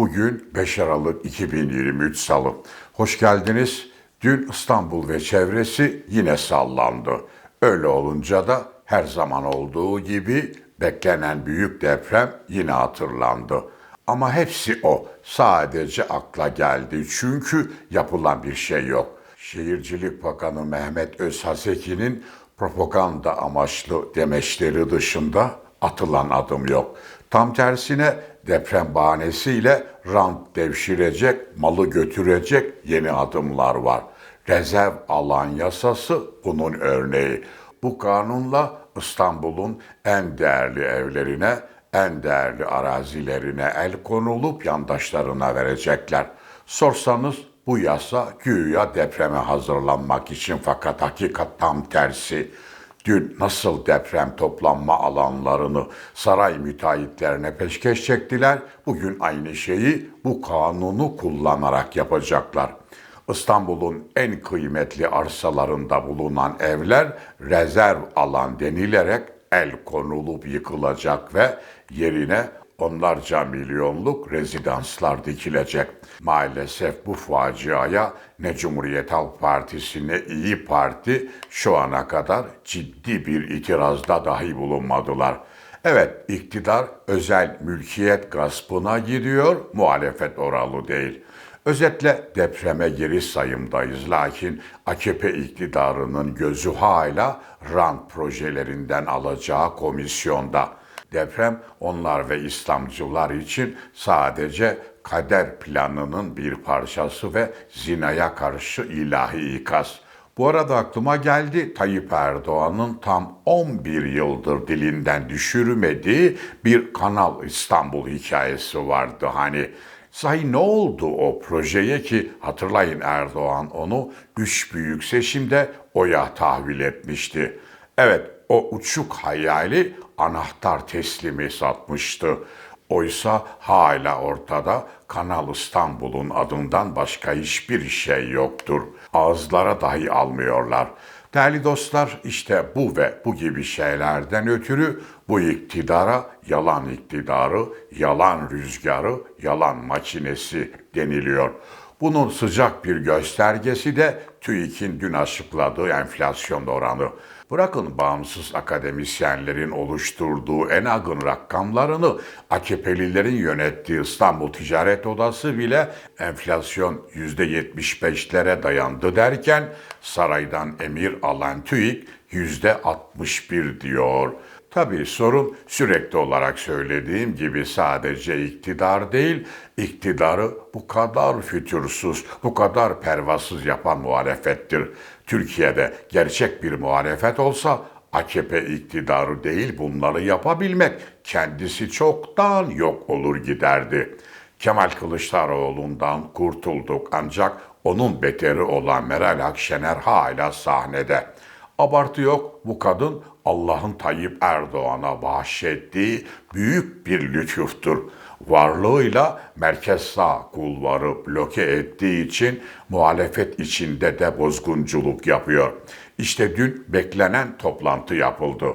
Bugün 5 Aralık 2023 Salı. Hoş geldiniz. Dün İstanbul ve çevresi yine sallandı. Öyle olunca da her zaman olduğu gibi beklenen büyük deprem yine hatırlandı. Ama hepsi o. Sadece akla geldi. Çünkü yapılan bir şey yok. Şehircilik Bakanı Mehmet Özhaseki'nin propaganda amaçlı demeçleri dışında atılan adım yok. Tam tersine deprem bahanesiyle rant devşirecek, malı götürecek yeni adımlar var. Rezerv alan yasası bunun örneği. Bu kanunla İstanbul'un en değerli evlerine, en değerli arazilerine el konulup yandaşlarına verecekler. Sorsanız bu yasa güya depreme hazırlanmak için fakat hakikat tam tersi. Dün nasıl deprem toplanma alanlarını saray müteahhitlerine peşkeş çektiler, bugün aynı şeyi bu kanunu kullanarak yapacaklar. İstanbul'un en kıymetli arsalarında bulunan evler rezerv alan denilerek el konulup yıkılacak ve yerine onlarca milyonluk rezidanslar dikilecek. Maalesef bu faciaya ne Cumhuriyet Halk Partisi ne İyi Parti şu ana kadar ciddi bir itirazda dahi bulunmadılar. Evet, iktidar özel mülkiyet gaspına gidiyor, muhalefet oralı değil. Özetle depreme geri sayımdayız. Lakin AKP iktidarının gözü hala rant projelerinden alacağı komisyonda. Deprem onlar ve İslamcılar için sadece kader planının bir parçası ve zinaya karşı ilahi ikaz. Bu arada aklıma geldi Tayyip Erdoğan'ın tam 11 yıldır dilinden düşürmediği bir Kanal İstanbul hikayesi vardı. Hani Sahi ne oldu o projeye ki hatırlayın Erdoğan onu üç büyük seçimde oya tahvil etmişti. Evet o uçuk hayali anahtar teslimi satmıştı. Oysa hala ortada Kanal İstanbul'un adından başka hiçbir şey yoktur. Ağızlara dahi almıyorlar. Değerli dostlar işte bu ve bu gibi şeylerden ötürü bu iktidara yalan iktidarı, yalan rüzgarı, yalan makinesi deniliyor. Bunun sıcak bir göstergesi de TÜİK'in dün açıkladığı enflasyon oranı. Bırakın bağımsız akademisyenlerin oluşturduğu en agın rakamlarını AKP'lilerin yönettiği İstanbul Ticaret Odası bile enflasyon %75'lere dayandı derken saraydan emir alan TÜİK %61 diyor. Tabii sorun sürekli olarak söylediğim gibi sadece iktidar değil, iktidarı bu kadar fütursuz, bu kadar pervasız yapan muhalefettir. Türkiye'de gerçek bir muhalefet olsa AKP iktidarı değil bunları yapabilmek kendisi çoktan yok olur giderdi. Kemal Kılıçdaroğlu'ndan kurtulduk ancak onun beteri olan Meral Akşener hala sahnede. Abartı yok bu kadın Allah'ın Tayyip Erdoğan'a bahşettiği büyük bir lütuftur. Varlığıyla merkez sağ kulvarı bloke ettiği için muhalefet içinde de bozgunculuk yapıyor. İşte dün beklenen toplantı yapıldı.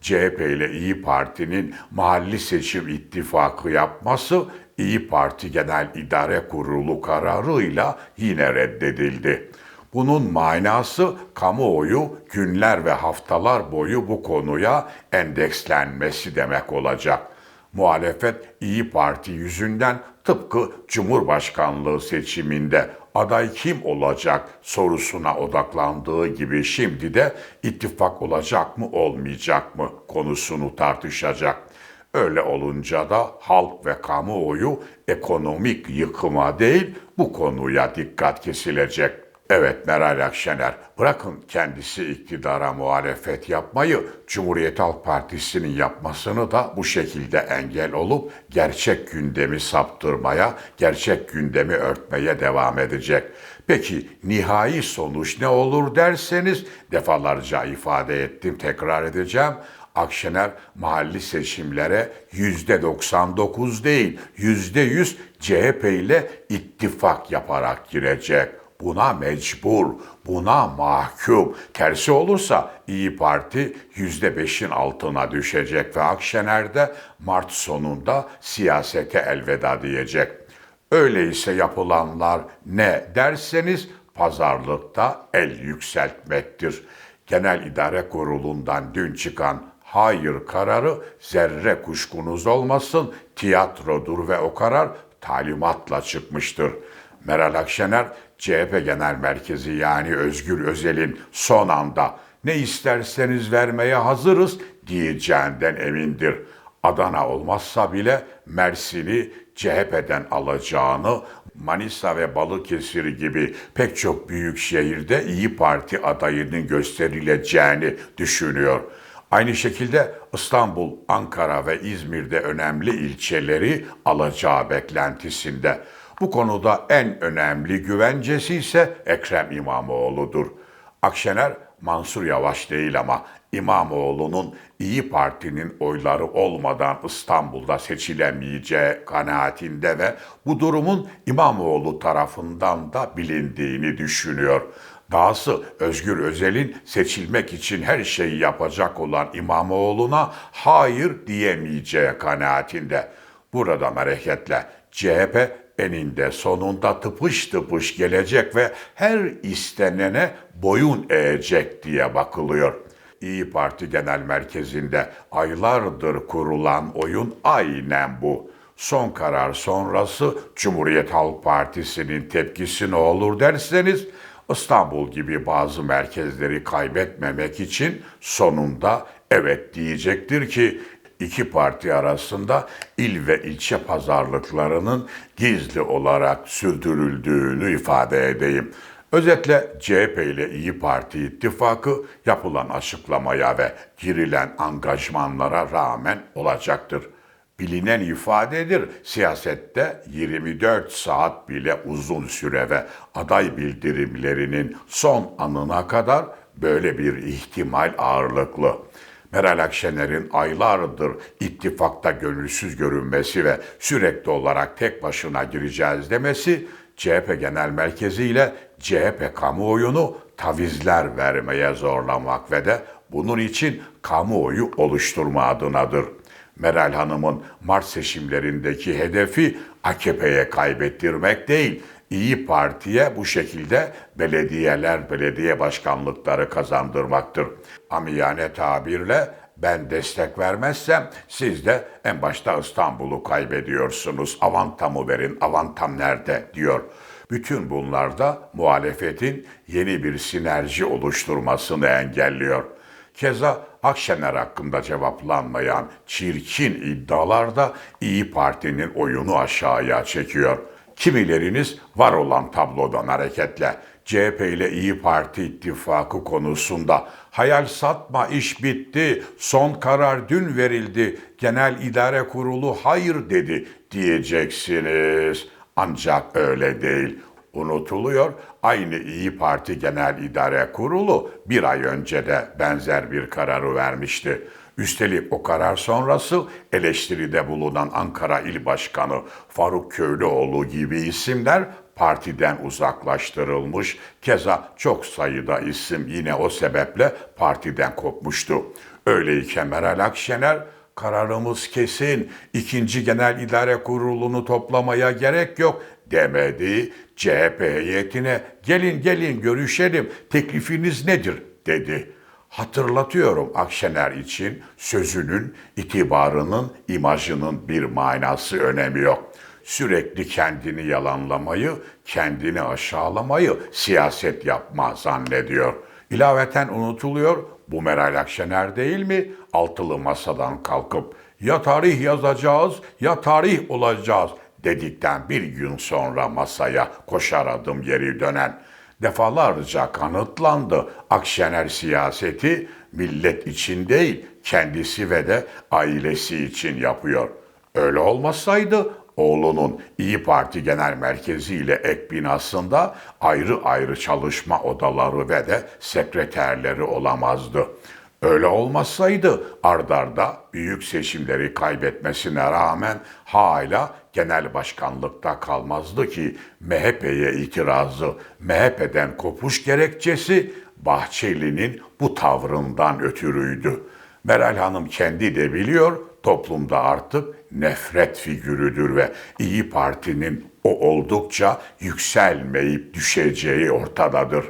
CHP ile İyi Parti'nin mahalli seçim ittifakı yapması İyi Parti Genel İdare Kurulu kararıyla yine reddedildi. Bunun manası kamuoyu günler ve haftalar boyu bu konuya endekslenmesi demek olacak. Muhalefet İyi Parti yüzünden tıpkı Cumhurbaşkanlığı seçiminde aday kim olacak sorusuna odaklandığı gibi şimdi de ittifak olacak mı olmayacak mı konusunu tartışacak. Öyle olunca da halk ve kamuoyu ekonomik yıkıma değil bu konuya dikkat kesilecek. Evet Meral Akşener bırakın kendisi iktidara muhalefet yapmayı Cumhuriyet Halk Partisi'nin yapmasını da bu şekilde engel olup gerçek gündemi saptırmaya, gerçek gündemi örtmeye devam edecek. Peki nihai sonuç ne olur derseniz defalarca ifade ettim tekrar edeceğim. Akşener mahalli seçimlere yüzde 99 değil yüzde 100 CHP ile ittifak yaparak girecek. Buna mecbur, buna mahkum. Tersi olursa İyi Parti yüzde beşin altına düşecek ve Akşener de Mart sonunda siyasete elveda diyecek. Öyleyse yapılanlar ne derseniz pazarlıkta el yükseltmektir. Genel İdare Kurulu'ndan dün çıkan hayır kararı zerre kuşkunuz olmasın tiyatrodur ve o karar talimatla çıkmıştır. Meral Akşener CHP Genel Merkezi yani Özgür Özel'in son anda ne isterseniz vermeye hazırız diyeceğinden emindir. Adana olmazsa bile Mersin'i CHP'den alacağını, Manisa ve Balıkesir gibi pek çok büyük şehirde İyi Parti adayının gösterileceğini düşünüyor. Aynı şekilde İstanbul, Ankara ve İzmir'de önemli ilçeleri alacağı beklentisinde. Bu konuda en önemli güvencesi ise Ekrem İmamoğlu'dur. Akşener Mansur Yavaş değil ama İmamoğlu'nun İyi Parti'nin oyları olmadan İstanbul'da seçilemeyeceği kanaatinde ve bu durumun İmamoğlu tarafından da bilindiğini düşünüyor. Dahası Özgür Özel'in seçilmek için her şeyi yapacak olan İmamoğlu'na hayır diyemeyeceği kanaatinde. Buradan hareketle CHP eninde sonunda tıpış tıpış gelecek ve her istenene boyun eğecek diye bakılıyor. İyi Parti Genel Merkezi'nde aylardır kurulan oyun aynen bu. Son karar sonrası Cumhuriyet Halk Partisi'nin tepkisi ne olur derseniz İstanbul gibi bazı merkezleri kaybetmemek için sonunda evet diyecektir ki iki parti arasında il ve ilçe pazarlıklarının gizli olarak sürdürüldüğünü ifade edeyim. Özetle CHP ile İyi Parti ittifakı yapılan açıklamaya ve girilen angajmanlara rağmen olacaktır. Bilinen ifadedir. Siyasette 24 saat bile uzun süre ve aday bildirimlerinin son anına kadar böyle bir ihtimal ağırlıklı. Meral Akşener'in aylardır ittifakta gönülsüz görünmesi ve sürekli olarak tek başına gireceğiz demesi CHP Genel Merkezi ile CHP kamuoyunu tavizler vermeye zorlamak ve de bunun için kamuoyu oluşturma adınadır. Meral Hanım'ın Mart seçimlerindeki hedefi AKP'ye kaybettirmek değil, İyi Parti'ye bu şekilde belediyeler, belediye başkanlıkları kazandırmaktır. Amiyane tabirle ben destek vermezsem siz de en başta İstanbul'u kaybediyorsunuz. Avantamı verin, avantam nerede diyor. Bütün bunlar da muhalefetin yeni bir sinerji oluşturmasını engelliyor. Keza Akşener hakkında cevaplanmayan çirkin iddialar da İyi Parti'nin oyunu aşağıya çekiyor. Kimileriniz var olan tablodan hareketle CHP ile İyi Parti ittifakı konusunda hayal satma iş bitti, son karar dün verildi, genel idare kurulu hayır dedi diyeceksiniz. Ancak öyle değil. Unutuluyor, aynı İyi Parti Genel İdare Kurulu bir ay önce de benzer bir kararı vermişti. Üstelik o karar sonrası eleştiride bulunan Ankara İl Başkanı Faruk Köylüoğlu gibi isimler partiden uzaklaştırılmış. Keza çok sayıda isim yine o sebeple partiden kopmuştu. Öyleyken Meral Akşener kararımız kesin, ikinci genel idare kurulunu toplamaya gerek yok demedi. CHP heyetine gelin gelin görüşelim teklifiniz nedir dedi. Hatırlatıyorum Akşener için sözünün, itibarının, imajının bir manası önemi yok. Sürekli kendini yalanlamayı, kendini aşağılamayı siyaset yapma zannediyor. İlaveten unutuluyor, bu Meral Akşener değil mi? Altılı masadan kalkıp ya tarih yazacağız ya tarih olacağız dedikten bir gün sonra masaya koşar adım geri dönen defalarca kanıtlandı. Akşener siyaseti millet için değil, kendisi ve de ailesi için yapıyor. Öyle olmasaydı oğlunun İyi Parti Genel Merkezi ile ek binasında ayrı ayrı çalışma odaları ve de sekreterleri olamazdı. Öyle olmasaydı ardarda büyük seçimleri kaybetmesine rağmen hala genel başkanlıkta kalmazdı ki MHP'ye itirazı, MHP'den kopuş gerekçesi Bahçeli'nin bu tavrından ötürüydü. Meral Hanım kendi de biliyor, toplumda artık nefret figürüdür ve İyi Parti'nin o oldukça yükselmeyip düşeceği ortadadır.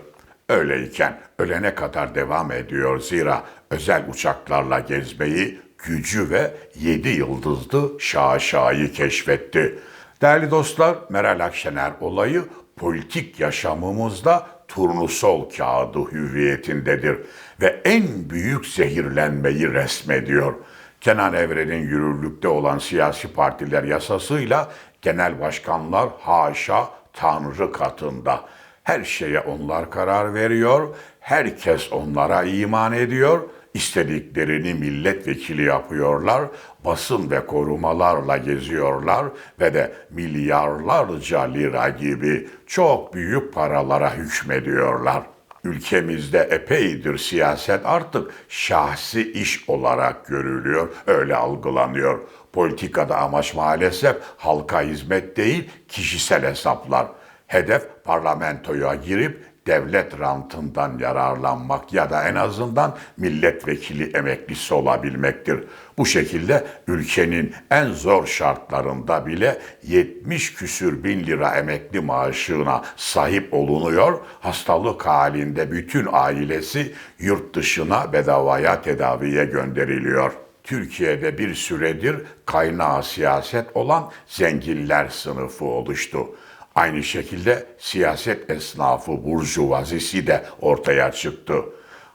Öyleyken ölene kadar devam ediyor zira özel uçaklarla gezmeyi gücü ve yedi yıldızlı şaşayı keşfetti. Değerli dostlar, Meral Akşener olayı politik yaşamımızda turnusol kağıdı hüviyetindedir ve en büyük zehirlenmeyi resmediyor. Kenan Evren'in yürürlükte olan siyasi partiler yasasıyla genel başkanlar haşa tanrı katında. Her şeye onlar karar veriyor, herkes onlara iman ediyor, istediklerini milletvekili yapıyorlar, basın ve korumalarla geziyorlar ve de milyarlarca lira gibi çok büyük paralara hükmediyorlar. Ülkemizde epeydir siyaset artık şahsi iş olarak görülüyor, öyle algılanıyor. Politikada amaç maalesef halka hizmet değil, kişisel hesaplar. Hedef parlamentoya girip devlet rantından yararlanmak ya da en azından milletvekili emeklisi olabilmektir. Bu şekilde ülkenin en zor şartlarında bile 70 küsür bin lira emekli maaşına sahip olunuyor. Hastalık halinde bütün ailesi yurt dışına bedavaya tedaviye gönderiliyor. Türkiye'de bir süredir kaynağı siyaset olan zenginler sınıfı oluştu. Aynı şekilde siyaset esnafı burjuvazisi de ortaya çıktı.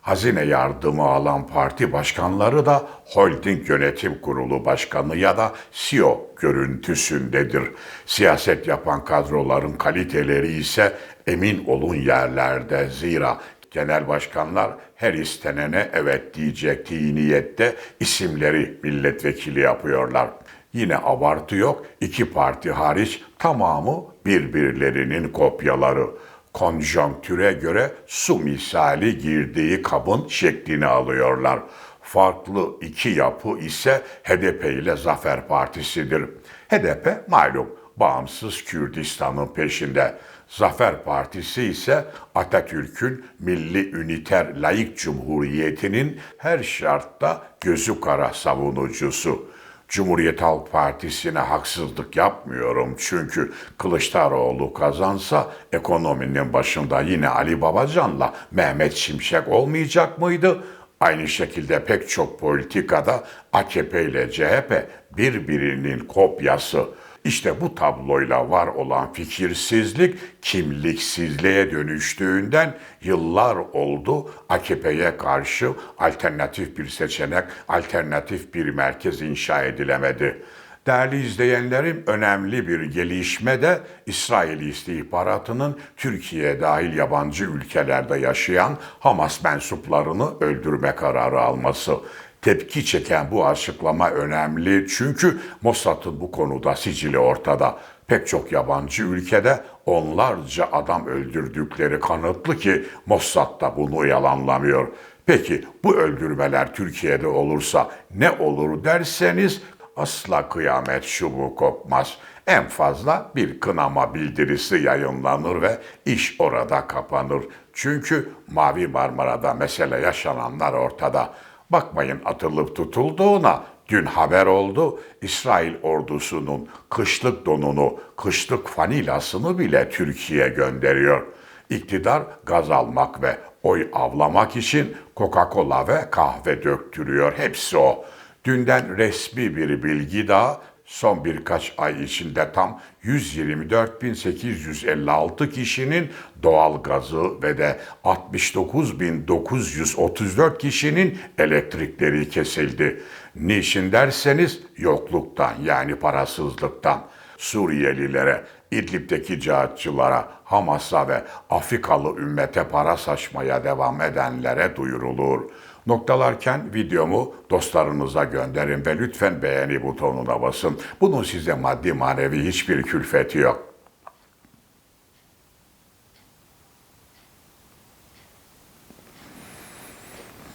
Hazine yardımı alan parti başkanları da holding yönetim kurulu başkanı ya da CEO görüntüsündedir. Siyaset yapan kadroların kaliteleri ise emin olun yerlerde zira genel başkanlar her istenene evet diyecek niyette isimleri milletvekili yapıyorlar. Yine abartı yok. İki parti hariç tamamı birbirlerinin kopyaları. Konjonktüre göre su misali girdiği kabın şeklini alıyorlar. Farklı iki yapı ise HDP ile Zafer Partisi'dir. HDP malum bağımsız Kürdistan'ın peşinde. Zafer Partisi ise Atatürk'ün Milli Üniter Laik Cumhuriyeti'nin her şartta gözü kara savunucusu. Cumhuriyet Halk Partisi'ne haksızlık yapmıyorum çünkü Kılıçdaroğlu kazansa ekonominin başında yine Ali Babacan'la Mehmet Şimşek olmayacak mıydı? Aynı şekilde pek çok politikada AKP ile CHP birbirinin kopyası. İşte bu tabloyla var olan fikirsizlik kimliksizliğe dönüştüğünden yıllar oldu AKP'ye karşı alternatif bir seçenek, alternatif bir merkez inşa edilemedi. Değerli izleyenlerim önemli bir gelişme de İsrail istihbaratının Türkiye dahil yabancı ülkelerde yaşayan Hamas mensuplarını öldürme kararı alması. Tepki çeken bu açıklama önemli çünkü Mossad'ın bu konuda sicili ortada. Pek çok yabancı ülkede onlarca adam öldürdükleri kanıtlı ki Mossad da bunu yalanlamıyor. Peki bu öldürmeler Türkiye'de olursa ne olur derseniz asla kıyamet şubu kopmaz. En fazla bir kınama bildirisi yayınlanır ve iş orada kapanır. Çünkü Mavi Marmara'da mesele yaşananlar ortada. Bakmayın atılıp tutulduğuna dün haber oldu. İsrail ordusunun kışlık donunu, kışlık fanilasını bile Türkiye gönderiyor. İktidar gaz almak ve oy avlamak için Coca-Cola ve kahve döktürüyor. Hepsi o. Dünden resmi bir bilgi daha son birkaç ay içinde tam 124.856 kişinin doğal gazı ve de 69.934 kişinin elektrikleri kesildi. Niçin derseniz yokluktan yani parasızlıktan. Suriyelilere, İdlib'deki cihatçılara, Hamas'a ve Afrikalı ümmete para saçmaya devam edenlere duyurulur. Noktalarken videomu dostlarınıza gönderin ve lütfen beğeni butonuna basın. Bunun size maddi manevi hiçbir külfeti yok.